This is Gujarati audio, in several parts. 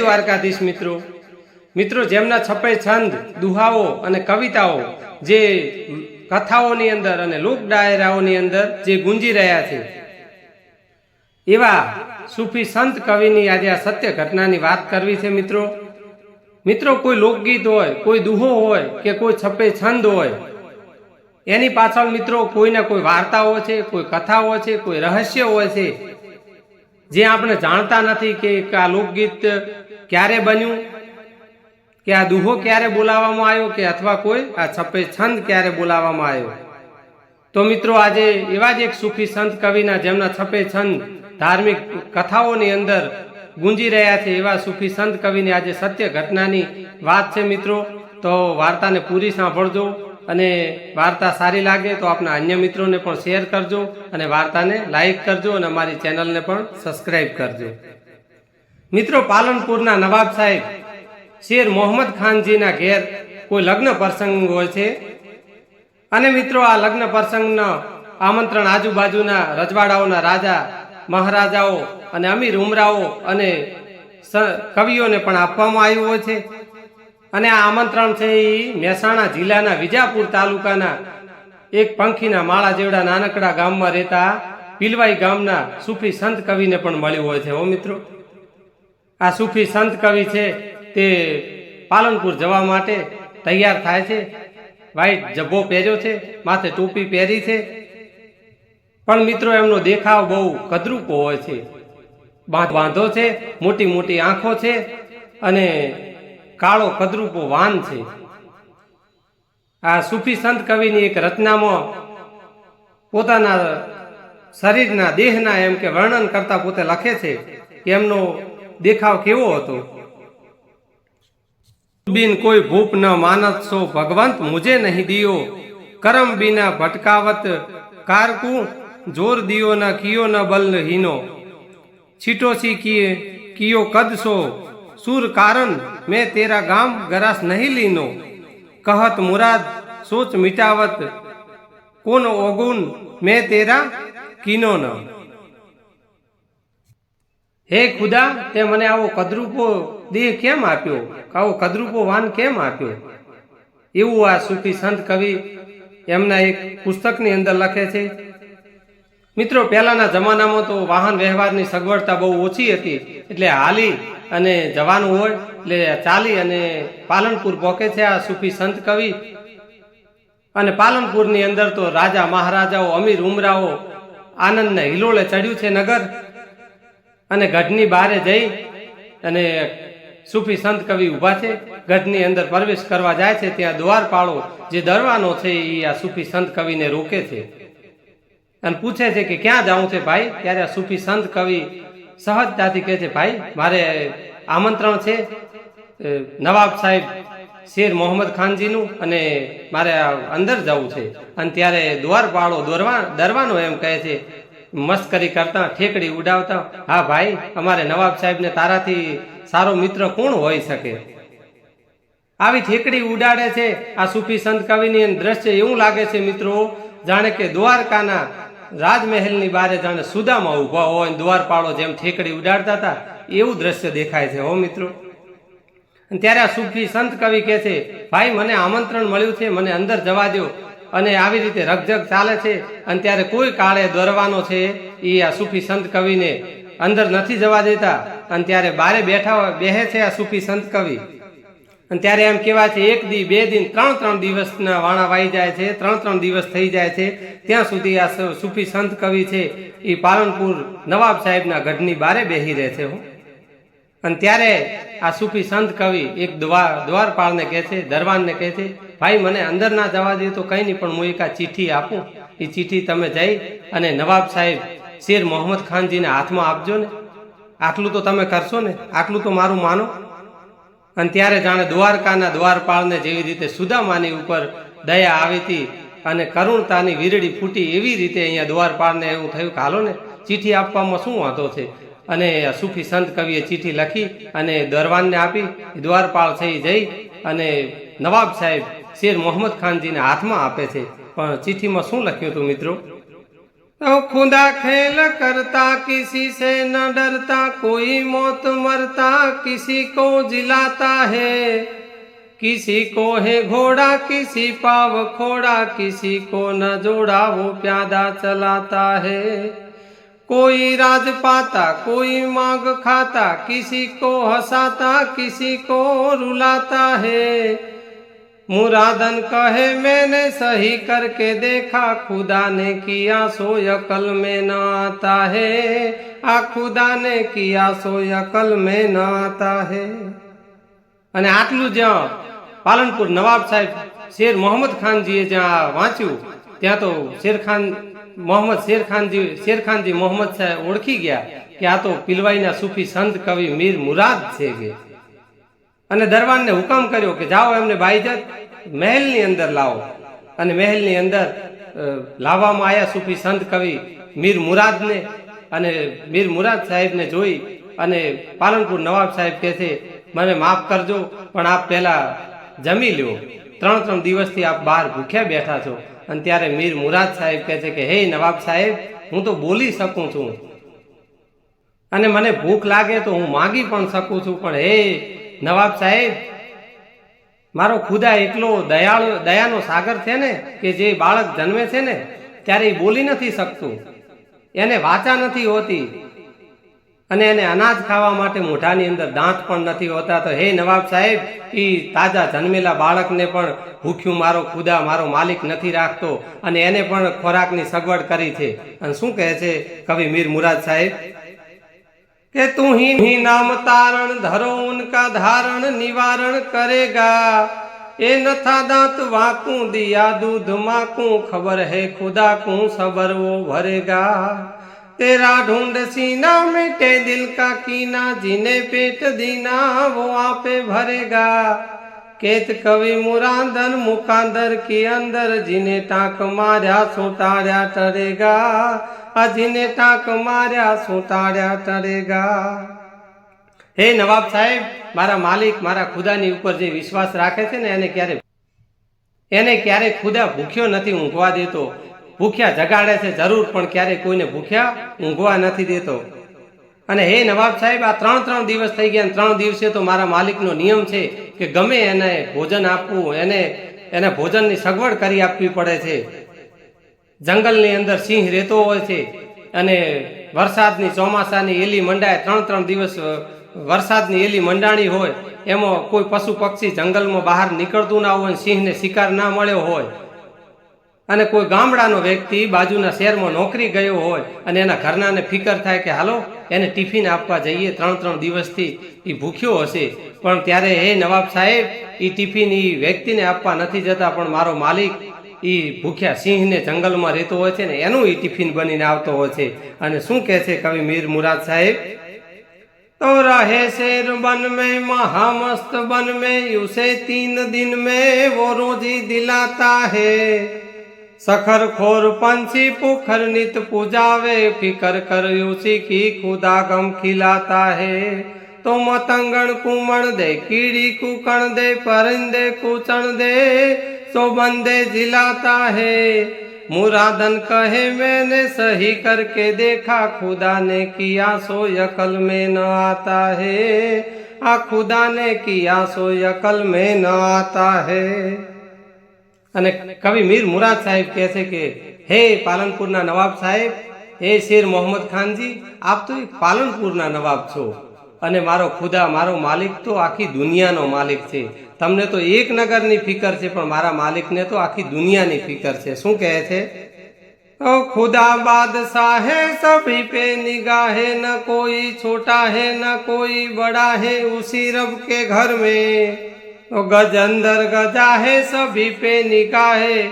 દ્વારકાધીશ મિત્રો. મિત્રો, જેમના છપે છંદ, દુહાઓ અને કવિતાઓ જે કથાઓની અંદર અને લોક ડાયરાઓની અંદર જે ગુંજી રહ્યા છે, એવા સૂફી સંત કવિની આજે આ સત્ય ઘટનાની વાત કરવી છે મિત્રો. મિત્રો, કોઈ લોકગીત હોય, કોઈ દુહો હોય કે કોઈ છપે છંદ હોય, એની પાછળ મિત્રો કોઈને કોઈ વાર્તાઓ છે, કોઈ કથાઓ છે, કોઈ રહસ્ય હોય છે, જે આપણે જાણતા નથી કે આ લોકગીત ક્યારે બન્યું? કે આ દુહો ક્યારે બોલાવવામાં આવ્યો કે અથવા કોઈ? આ છપે છંદ ક્યારે બોલાવવામાં આવ્યો? તો મિત્રો, આજે એવા જ એક સુખી સંત કવિના જેમના છપે છંદ ધાર્મિક કથાઓની અંદર ગુંજી રહ્યા છે, એવા સુખી સંત કવિની આજે સત્ય ઘટનાની વાત છે મિત્રો. તો વાર્તાને પૂરી સાંભળજો અને વાર્તા સારી લાગે તો આપના અન્ય મિત્રોને પણ શેર કરજો અને વાર્તાને લાઈક કરજો અને અમારી ચેનલને પણ સબસ્ક્રાઈબ કરજો. મિત્રો પાલનપુરના નવાબ સાહેબ, શેર મોહમ્મદ ખાનજીના ઘેર કોઈ લગ્ન પ્રસંગ હોય છે? અને મિત્રો આ લગ્ન પ્રસંગનો આમંત્રણ આજુબાજુના રજવાડાઓના રાજા, મહારાજાઓ અને અમીર ઉમરાઓ અને કવિઓને પણ આપવામાં આવ્યું હોય છે. અને આ આમંત્રણ છે એ મહેસાણા જિલ્લાના વિજાપુર તાલુકાના એક પંખીના માળા જેવડા નાનકડા ગામમાં રહેતા પીલવાઈ ગામના સૂફી સંત કવિને પણ મળ્યું હોય છે. હો મિત્રો. આ સૂફી સંત કવિ છે, તે પાલનપુર જવા માટે તૈયાર થાય છે. વ્હાઈટ જબ્બો પહેર્યો છે, માથે ટોપી પહેરી છે. પણ મિત્રો, એમનો દેખાવ બહુ કદરૂપો હોય છે. બાંધો છે, મોટી મોટી આંખો છે અને કાળો કદરૂપો વાન છે. આ સૂફી સંત કવિની એક રચનામાં પોતાના શરીરના દેહના એમ કે વર્ણન કરતા પોતે લખે છે કે એમનો દેખાવ કેવો હતો? બિન કોઈ ભૂપ ન માનત સો ભગવંત મુજે નહીં દિયો. કરમ બિના ભટકાવત કારકુ જોર દિયો ન કિયો ન બલ હીનો. છીટો સી કિએ, કિયો કદ સો? સુર કારણ મેં તેરા ગામ ગરાસ નહીં લીનો. કહત મુરાદ સોચ મિટાવત, કોન ઓગુન મેં તેરા કિનો ન. હે ખુદા, તે મને આવો કદરૂપો દેહ કેમ આપ્યો? આવો કદરૂપો વાન કેમ આપ્યો? એવું આ સૂફી સંત કવિ એમના એક પુસ્તકની અંદર લખે છે. મિત્રો, પહેલાના જમાનામાં તો વાહન વ્યવહારની સગવડતા બહુ ઓછી હતી. એટલે હાલી અને જવાનું હોય, એટલે ચાલી અને પાલનપુર પહોંચે છે આ સૂફી સંત કવિ. અને પાલનપુરની અંદર તો રાજા મહારાજાઓ, અમીર ઉમરાઓ આનંદને હિલોળે ચડ્યું છે નગર. અને ગઢની બહારે જઈ અને સૂફી સંત કવિ ઊભા છે. ગઢની અંદર પ્રવેશ કરવા જાય છે. ત્યાં દ્વારપાળો જે દરવાનો છે એ આ સૂફી સંત કવિને રોકે છે. અને પૂછે છે કે ક્યાં જાઉં છે ભાઈ? ત્યારે આ સૂફી સંત કવિ સહજતાથી કહે છે, ભાઈ, મારે આમંત્રણ છે નવાબ સાહેબ શેર મોહમ્મદ ખાનજીનું અને મારે અંદર જવું છે. અને ત્યારે દ્વારપાળો દોરવા, દરવાનો એમ કહે છે મસ્કરી કરતા, ઠેકડી ઉડાવતા, હા ભાઈ, અમારે નવાબ સાહેબને તારાથી સારો મિત્ર કોણ હોઈ શકે? આવી ઠેકડી ઉડાડે છે આ સૂફી સંત કવિની દ્રશ્ય એવું લાગે છે, મિત્રો, જાણે કે દ્વારકાના રાજમહેલની બારે જાણે સુદામાં ઊભા હોય દ્વારપાળો જેમ ઠેકડી ઉડાડતા હતા, એવું દ્રશ્ય દેખાય છે, હો મિત્રો. ત્યારે આ સૂફી સંત કવિ કહે છે, ભાઈ, મને આમંત્રણ મળ્યું છે, મને અંદર જવા દો અને આવી રીતે રગજગ ચાલે છે અને ત્યારે કોઈ કાળે દોરવાનો છે એ આ સૂફી સંત કવિને અંદર નથી જવા દેતા. અને ત્યારે બારે બેઠા બેહે છે આ સૂફી સંત કવિ. અને ત્યારે એમ કહેવાય છે, એક દી, બે દિન, ત્રણ ત્રણ દિવસના વાણા વાઈ જાય છે, ત્રણ ત્રણ દિવસ થઈ જાય છે. ત્યાં સુધી આ સૂફી સંત કવિ છે એ પાલનપુર નવાબ સાહેબના ગઢની બારે બેહી રહે છે અને ત્યારે આ સૂફી સંત કવિ એક દ્વાર દ્વારપાળને કહે છે, દરવાનને કહે છે ભાઈ, મને અંદર ના જવા દે તો કંઈ નહીં, પણ હું એક આ ચિઠ્ઠી આપું. એ ચિઠ્ઠી તમે જઈ અને નવાબ સાહેબ, શેર મોહમ્મદ ખાનજીને હાથમાં આપજો ને. આટલું તો તમે કરશો ને. આટલું તો મારું માનો. અને ત્યારે જાણે દ્વારકાના દ્વારપાળને જેવી રીતે સુદામાની ઉપર દયા આવી હતી અને કરુણતાની વીરડી ફૂટી એવી રીતે અહીંયા દ્વારપાળને એવું થયું કે હાલો ને, ચિઠ્ઠી આપવામાં શું વાંધો છે? અને સૂફી સંત કવિએ ચિઠ્ઠી લખી અને દરવાનને આપી દ્વારપાળ થઈ જઈ. અને નવાબ સાહેબ શેર મોહમ્મદ ખાનજીને હાથમાં આપે છે પણ ચિઠ્ઠીમાં શું લખ્યું હતું મિત્રો तो खुदा खेल करता किसी से न डरता कोई मौत मरता किसी को जिलाता है किसी को है घोड़ा किसी पाव खोड़ा किसी को न जोड़ा वो प्यादा चलाता है कोई राज पाता कोई मांग खाता किसी को हंसाता किसी को रुलाता है मुरादन कहे मैंने सही करके देखा खुदा ने किया सो अकल में न आता है आ खुदा ने किया सो अकल में न आता है અને આટલું જ્યાં પાલનપુર નવાબ સાહેબ શેર મોહમ્મદ ખાનજીએ જ્યાં વાંચ્યું ત્યાં તો શેરખાન મોહમ્મદ શેરખાનજી શેરખાનજી મોહમ્મદ સાહેબ ઓળખી ગયા કે આ તો પિલવાઈના સૂફી સંત કવિ મીર મુરાદ છે કે અને દરબારને હુકમ કર્યો કે જાઓ એમને બાઈજત, મહેલની અંદર લાવો. અને મહેલની અંદર લાવવામાં આવ્યા સૂફી સંત કવિ મીર મુરાદને અને મીર મુરાદ સાહેબને જોઈ અને પાલનપુર નવાબ સાહેબ કહે છે, મને માફ કરજો, પણ આપ પહેલા જમી લ્યો. ત્રણ ત્રણ દિવસથી આપ બહાર ભૂખ્યા બેઠા છો. અને ત્યારે મીર મુરાદ સાહેબ કહે છે કે, હે નવાબ સાહેબ, હું તો બોલી શકું છું. અને મને ભૂખ લાગે તો હું માગી પણ શકું છું, પણ હે નવાબ સાહેબ, મારો ખુદા એટલો દયાળુ દયાનો સાગર છે ને, કે જે બાળક જન્મે છે ને ત્યારે એ બોલી નથી શકતું. એને વાચા નથી હોતી. અને એને અનાજ ખાવા માટે મોઢાની અંદર દાંત પણ નથી હોતા. તો હે નવાબ સાહેબ એ તાજા જન્મેલા બાળકને પણ ભૂખ્યું મારો ખુદા મારો માલિક નથી રાખતો અને એને પણ ખોરાકની સગવડ કરી છે. અને શું કહે છે કવિ મીર મુરાદ સાહેબ? કે તું ही ही नाम तारण धरो उनका धारण निवारण करेगा ए नथा दांत वाकू दिया दूध माकू खबर है खुदा को सबर वो भरेगा तेरा ढूंढ सीना मिटे दिल का कीना जिने पेट दीना वो आपे भरेगा केत कवि मुरादन मुकांदर के अंदर जिने टाक मार्या सोटाड़्या टरेगा અજીને ટાંક માર્યા સુતાડ્યા ટરેગા હે નવાબ સાહેબ, મારા માલિક મારા ખુદાની ઉપર જે વિશ્વાસ રાખે છે ને, એને ક્યારે એને ક્યારે ખુદા ભૂખ્યો નથી ઊંઘવા દેતો. ભૂખ્યા જગાડે છે જરૂર, પણ ક્યારે કોઈને ભૂખ્યા ઊંઘવા નથી દેતો. અને હે નવાબ સાહેબ, આ ત્રણ ત્રણ દિવસ થઈ ગયા ત્રણ દિવસે તો મારા માલિકનો નિયમ છે કે ગમે એને ભોજન આપવું, એને એને ભોજનની સગવડ કરી આપવી પડે છે. જંગલની અંદર સિંહ રહેતો હોય છે અને વરસાદની ચોમાસાની એલી મંડાય ત્રણ ત્રણ દિવસ વરસાદની એલી મંડાણી હોય, એમાં કોઈ પશુ પક્ષી જંગલમાં બહાર નીકળતું ના હોય, સિંહને શિકાર ના મળ્યો હોય. અને કોઈ ગામડાનો વ્યક્તિ બાજુના શહેરમાં નોકરી ગયો હોય અને એના ઘરનાને ફિકર થાય કે હાલો, એને ટિફિન આપવા જઈએ, ત્રણ ત્રણ દિવસથી એ ભૂખ્યો હશે. પણ ત્યારે હે નવાબ સાહેબ એ ટિફિન એ વ્યક્તિને આપવા નથી જતા, પણ મારો માલિક એ ભૂખ્યા સિંહને જંગલમાં રહેતો હોય છે ને એનું એ ટિફિન બનીને આવતો હોય છે અને શું કહે છે કવિ મીર મુરાદ સાહેબ तो रहे शेर बन में महामस्त बन में उसे तीन दिन में वो रोजी दिलाता है सखर खोर पंछी पुखर नित पूजावे फिकर कर उसी की खुदा गम खिलाता है तो मतंगण कुमण दे कीड़ी कुकण दे परिंदे कुचण दे सो बंदे जिलाता है मुरादन कहे मैंने सही करके देखा खुदा ने किया सो यकल में न आता है आ खुदा ने किया सो यकल में न आता है અને કવિ મીર મુરાદ સાહેબ કહે છે કે હે પાલનપુરના નવાબ સાહેબ હે શેર મોહમ્મદ ખાનજી આપ તો એક પાલનપુરના નવાબ છો અને મારો ખુદા મારો માલિક તો આખી દુનિયાનો માલિક છે તમને તો એક નગરની ફિકર છે પણ મારા માલિકને તો આખી દુનિયાની ફિકર છે શું કહે છે ओ खुदा बादशाह है सभी पे निगाह है न कोई छोटा है न कोई बड़ा है उसी रब के घर में तो गज अंदर गजा है सभी पे निगाह है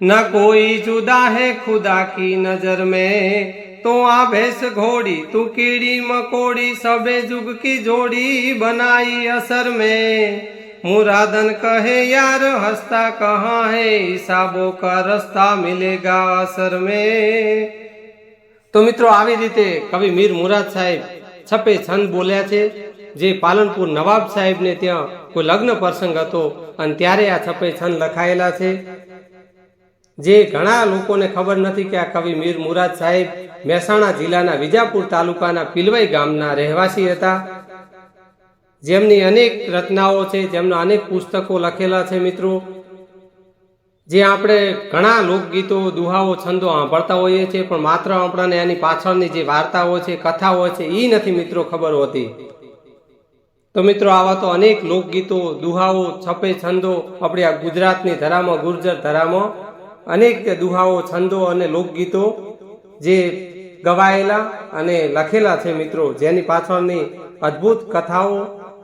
न कोई जुदा है खुदा की नजर में तो आ भैंस घोड़ी तू कीड़ी मकोड़ी सबे जुग की जोड़ी बनाई असर में मुरादन कहे यार हंसता कहाँ है हिसाबों का रस्ता मिलेगा असर में તો મિત્રો આવી રીતે કવિ મીર મુરાદ સાહેબ છપે છંદ બોલ્યા છે જે પાલનપુર નવાબ સાહેબને ત્યાં કોઈ લગ્ન પ્રસંગ હતો અને ત્યારે આ છપે છંદ લખાયેલા છે જે ઘણા લોકોને ખબર નથી કે આ કવિ મીર મુરાદ સાહેબ મહેસાણા જિલ્લાના વિજાપુર તાલુકાના પિલવાઈ ગામના રહેવાસી હતા. જેમની અનેક રચનાઓ છે, જેમના અનેક પુસ્તકો લખેલા છે મિત્રો. જે આપણે ઘણા લોકગીતો, દુહાઓ, છંદો સાંભળતા હોઈએ છીએ, પણ માત્ર આપણને એની પાછળની જે વાર્તાઓ છે, કથાઓ છે એ નથી મિત્રો ખબર હોતી. તો મિત્રો આવા તો અનેક લોકગીતો, દુહાઓ, છપે છંદો આપણે આ ગુજરાતની ધરામાં, ગુર્જર ધરામાં અનેક દુહાઓ, છંદો અને લોકગીતો જે ગવાયેલા અને લખેલા છે મિત્રો, જેની પાછળની અદ્ભુત કથાઓ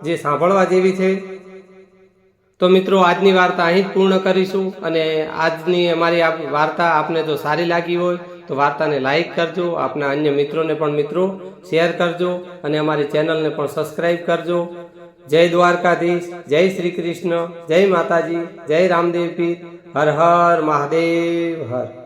જે સાંભળવા જેવી છે. તો મિત્રો, આજની વાર્તા અહીં જ પૂર્ણ કરીશું અને આજની અમારી વાર્તા આપને જો સારી લાગી હોય, તો વાર્તાને લાઇક કરજો, આપના અન્ય મિત્રોને પણ મિત્રો શેર કરજો અને અમારી ચેનલને પણ સબસ્ક્રાઈબ કરજો. જય દ્વારકાધીશ, જય શ્રી કૃષ્ણ, જય માતાજી, જય રામદેવ પીર, હર હર મહાદેવ હર.